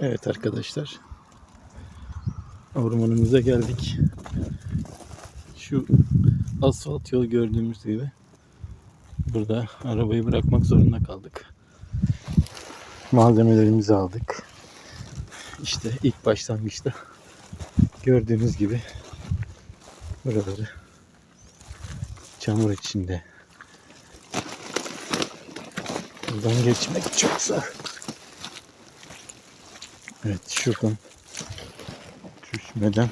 Evet arkadaşlar. Ormanımıza geldik. Şu asfalt yol gördüğümüz gibi burada arabayı bırakmak zorunda kaldık. Malzemelerimizi aldık. İşte ilk başlangıçta gördüğünüz gibi buraları çamur içinde. Buradan geçmek çok zor. Evet şuradan düşmeden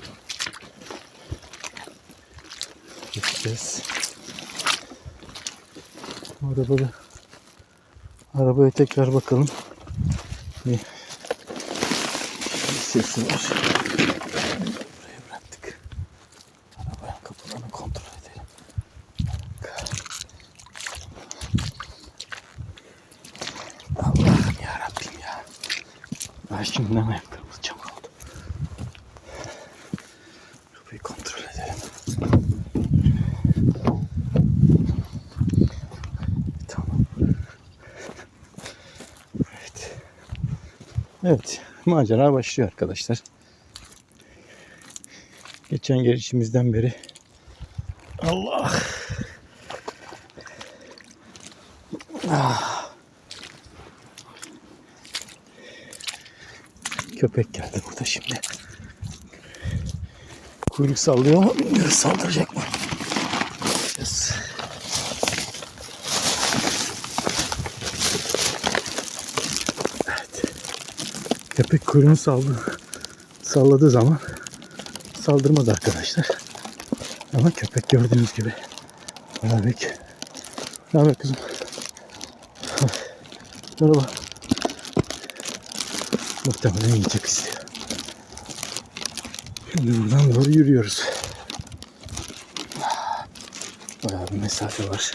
geçeceğiz. Arabada arabaya tekrar bakalım. Bir sesi var. Ay şimdiden ayaklarımız çam oldu. Kapıyı kontrol edelim. Tamam. Evet. Evet. Macera başlıyor arkadaşlar. Geçen gelişimizden beri Allah Ah. Köpek geldi burada şimdi. Kuyruk sallıyor ama bilmiyoruz saldıracak mı? Bakacağız. Evet. Köpek kuyruğunu saldı. Salladığı zaman saldırmadı arkadaşlar. Ama köpek gördüğünüz gibi. Bebek. Ne haber kızım? Merhaba. Muhtemelen yiyecek istiyor. Şimdi buradan doğru yürüyoruz. Bayağı bir mesafe var.